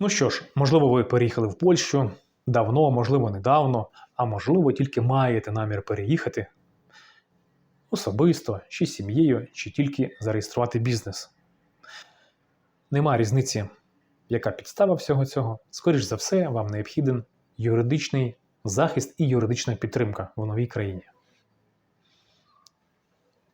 Ну що ж, можливо, ви переїхали в Польщу давно, можливо, недавно, а можливо, тільки маєте намір переїхати особисто, чи з сім'єю, чи тільки зареєструвати бізнес. Нема різниці, яка підстава всього цього. Скоріш за все, вам необхіден юридичний захист і юридична підтримка в новій країні.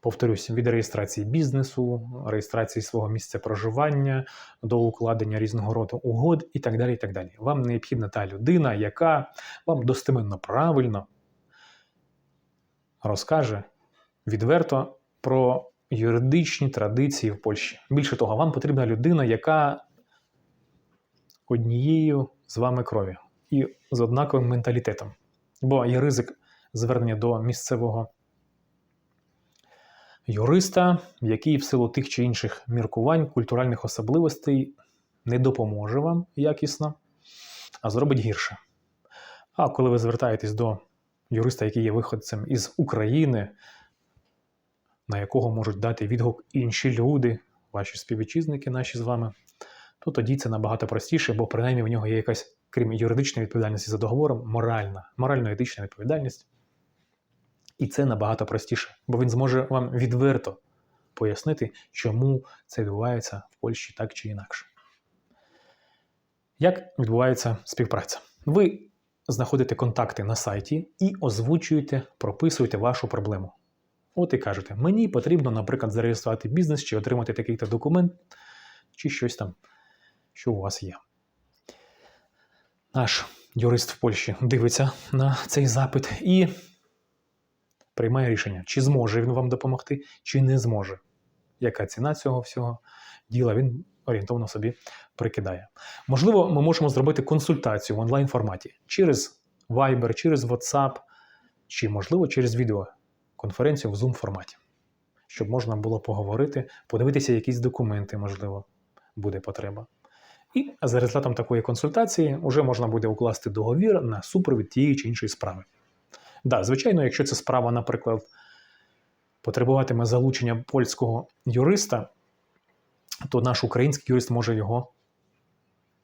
Повторюсь, від реєстрації бізнесу, реєстрації свого місця проживання до укладення різного роду угод і так далі. і так далі. Вам необхідна та людина, яка вам достеменно правильно розкаже відверто про юридичні традиції в Польщі. Більше того, вам потрібна людина, яка однією з вами крові і з однаковим менталітетом. Бо є ризик звернення до місцевого юриста, який в силу тих чи інших міркувань, культуральних особливостей не допоможе вам якісно, а зробить гірше. А коли ви звертаєтесь до юриста, який є виходцем із України, на якого можуть дати відгук інші люди, ваші співвітчизники, наші з вами, то тоді це набагато простіше, бо принаймні в нього є якась, крім юридичної відповідальності за договором, моральна, морально-етична відповідальність. І це набагато простіше, бо він зможе вам відверто пояснити, чому це відбувається в Польщі так чи інакше. Як відбувається співпраця? Ви знаходите контакти на сайті і озвучуєте, прописуєте вашу проблему. От і кажете, мені потрібно, наприклад, зареєструвати бізнес чи отримати такий-то документ, чи щось там, що у вас є. Наш юрист в Польщі дивиться на цей запит і приймає рішення, чи зможе він вам допомогти, чи не зможе. Яка ціна цього всього діла, він орієнтовно собі прикидає. Можливо, ми можемо зробити консультацію в онлайн форматі через Viber, через WhatsApp, чи, можливо, через відеоконференцію в Zoom форматі, щоб можна було поговорити, подивитися якісь документи, можливо, буде потреба. І за результатом такої консультації вже можна буде укласти договір на супровід тієї чи іншої справи. Да, звичайно, якщо ця справа, наприклад, потребуватиме залучення польського юриста, то наш український юрист може його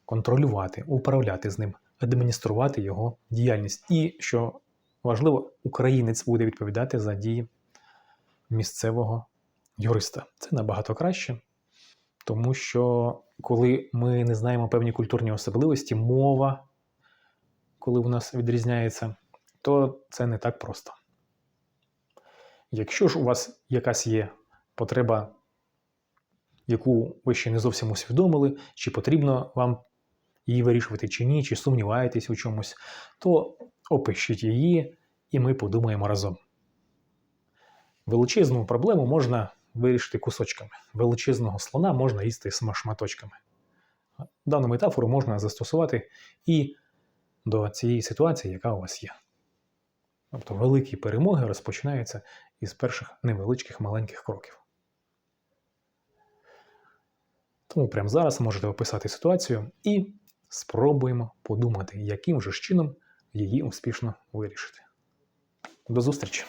контролювати, управляти з ним, адмініструвати його діяльність. І, що важливо, українець буде відповідати за дії місцевого юриста. Це набагато краще, тому що коли ми не знаємо певні культурні особливості, мова, коли у нас відрізняється, то це не так просто. Якщо ж у вас якась є потреба, яку ви ще не зовсім усвідомили, чи потрібно вам її вирішувати чи ні, чи сумніваєтесь у чомусь, то опишіть її, і ми подумаємо разом. Величезну проблему можна вирішити кусочками. Величезного слона можна їсти шматочками. Дану метафору можна застосувати і до цієї ситуації, яка у вас є. Тобто великі перемоги розпочинаються із перших невеличких маленьких кроків. Тому прямо зараз можете описати ситуацію і спробуємо подумати, яким же чином її успішно вирішити. До зустрічі!